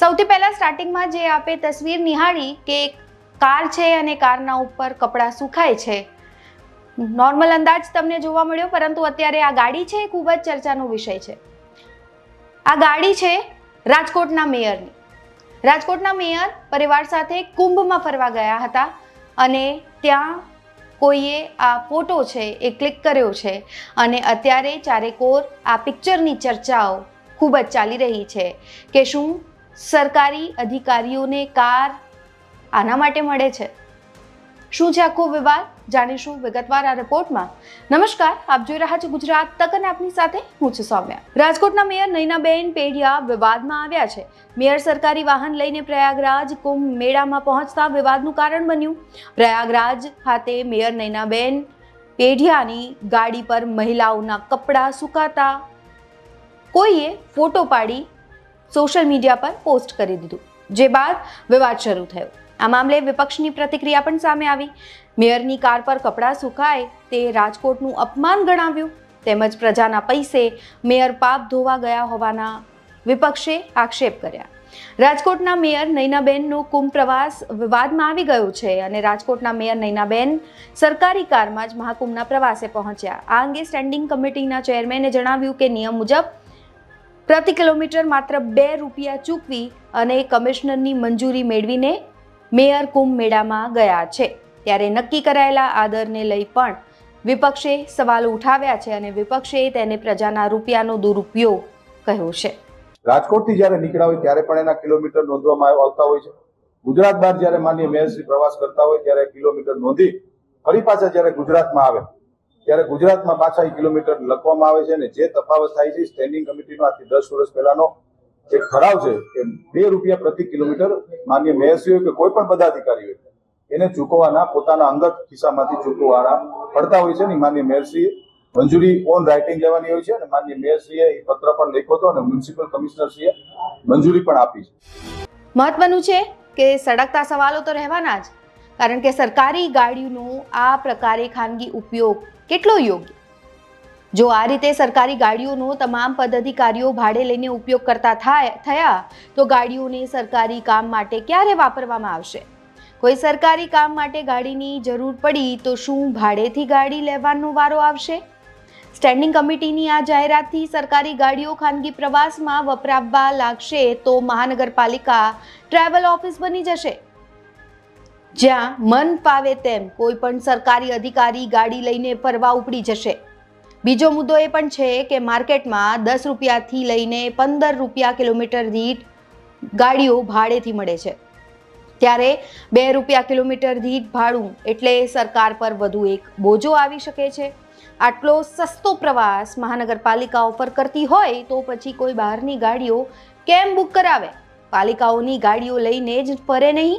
સૌથી પહેલા સ્ટાર્ટિંગમાં જે આપે તસવીર નિહાળી કે કાર છે અને કારના ઉપર કપડાં સુકાય છે. નોર્મલ અંદાજ તમને જોવા મળ્યો, પરંતુ અત્યારે આ ગાડી છે એ ખૂબ જ ચર્ચાનો વિષય છે. આ ગાડી છે રાજકોટના મેયરની. રાજકોટના મેયર પરિવાર સાથે કુંભમાં ફરવા ગયા હતા અને ત્યાં કોઈએ આ ફોટો છે એ ક્લિક કર્યો છે અને અત્યારે ચારેકોર આ પિક્ચરની ચર્ચાઓ ખૂબ જ ચાલી રહી છે કે શું સરકારી અધિકારીઓને કાર આના માટે મળે છે. શું છે આખો વિવાદ જાણીશું વિગતવાર આ રિપોર્ટમાં. નમસ્કાર, આપ જોઈ રહ્યા છો ગુજરાત તક અને આપની સાથે હું છું સૌમ્યા. રાજકોટના મેયર નૈનાબેન પેઢિયા વિવાદમાં આવ્યા છે. મેયર સરકારી વાહન લઈને પ્રયાગરાજ કુંભ મેળામાં પહોંચતા વિવાદનું કારણ બન્યું. પ્રયાગરાજ ખાતે મેયર નૈનાબેન પેઢિયાની ગાડી પર મહિલાઓના કપડાં સુકાતા કોઈએ ફોટો પાડી સોશિયલ મીડિયા પર પોસ્ટ કરી દીધું, જે બાદ વિવાદ શરૂ થયો. આ મામલે વિપક્ષની પ્રતિક્રિયા પણ સામે આવી. મેયરની કાર પર કપડાં સુકાય તે રાજકોટનું અપમાન ગણાવ્યું. તેમજ પ્રજાના પૈસે મેયર પાપ ધોવા ગયા હોવાના વિપક્ષે આક્ષેપ કર્યા. રાજકોટના મેયર નૈનાબેનનો કુંભ પ્રવાસ વિવાદમાં આવી ગયો છે અને રાજકોટના મેયર નૈનાબેન સરકારી કારમાં જ મહાકુંભના પ્રવાસે પહોંચ્યા. આ અંગે સ્ટેન્ડિંગ કમિટીના ચેરમેને જણાવ્યું કે નિયમ મુજબ પ્રતિ કિલોમીટર માત્ર બે રૂપિયા ચૂકવી અને કમિશનરની મંજૂરી મેળવીને મેયર કુંભ મેળામાં ગયા છે. ત્યારે નક્કી કરાયેલા આદરને લઈ પણ વિપક્ષે સવાલો ઉઠાવ્યા છે અને વિપક્ષે તેને પ્રજાના રૂપિયાનો દુરુપયોગ કહ્યો છે. રાજકોટથી જ્યારે નીકળ્યા હોય ત્યારે પણ એના કિલોમીટર નોંધવામાં આવતા હોય છે. ગુજરાત બહાર જ્યારે માન્ય મેયરશ્રી પ્રવાસ કરતા હોય ત્યારે કિલોમીટર નોંધી ફરી પાછા જ્યારે ગુજરાતમાં આવે ત્યારે ગુજરાતમાં પાછા કિલોમીટર લખવામાં આવે છે અને જે તફાવત થાય છે સ્ટેન્ડિંગ કમિટીનો આજથી દસ વર્ષ પહેલાનો એક ઠરાવ છે કે બે રૂપિયા પ્રતિ કિલોમીટર માન્ય મેયરશ્રી હોય કે કોઈ પણ પદાધિકારી હોય એને ચૂકવવાના, પોતાના અંગત ખિસ્સામાંથી ચૂકવવાના પડતા હોય છે ને માન્ય મેયરશ્રીએ મંજૂરી ઓન રાઇટિંગ લેવાની હોય છે અને માન્ય મેયરશ્રીએ એ પત્ર પણ લખ્યો હતો અને મ્યુનિસિપલ કમિશનરશ્રીએ મંજૂરી પણ આપી છે. મહત્વનું છે કે સળગતા સવાલો તો રહેવાના જ, કારણ કે સરકારી ગાડીનો આ પ્રકારે ખાનગી ઉપયોગ કેટલો યોગ્ય? જો આ રીતે સરકારી ગાડીઓનો તમામ પદાધિકારીઓ ભાડે લઈને ઉપયોગ કરતા થાય, થયા, તો ગાડીઓને સરકારી કામ માટે ક્યારે વાપરવામાં આવશે? કોઈ સરકારી કામ માટે ગાડીની જરૂર પડી તો શું ભાડેથી ગાડી લેવાનો વારો આવશે? સ્ટેન્ડિંગ કમિટીની આ જાહેરાતથી સરકારી ગાડીઓ ખાનગી પ્રવાસમાં વપરાવવા લાગશે તો મહાનગરપાલિકા ટ્રાવેલ ઓફિસ બની જશે. જ્યાં મન ફાવે તેમ કોઈ પણ સરકારી અધિકારી ગાડી લઈને ફરવા ઉપડી જશે. બીજો મુદ્દો એ પણ છે કે માર્કેટમાં દસ રૂપિયાથી લઈને પંદર રૂપિયા કિલોમીટર દીઠ ગાડીઓ ભાડેથી મળે છે. ત્યારે બે રૂપિયા કિલોમીટર દીઠ ભાડું એટલે સરકાર પર વધુ એક બોજો આવી શકે છે. આટલો સસ્તો પ્રવાસ મહાનગરપાલિકા ઓફર કરતી હોય તો પછી કોઈ બહારની ગાડીઓ કેમ બુક કરાવે? પાલિકાઓની ગાડીઓ લઈને જ ફરે નહીં?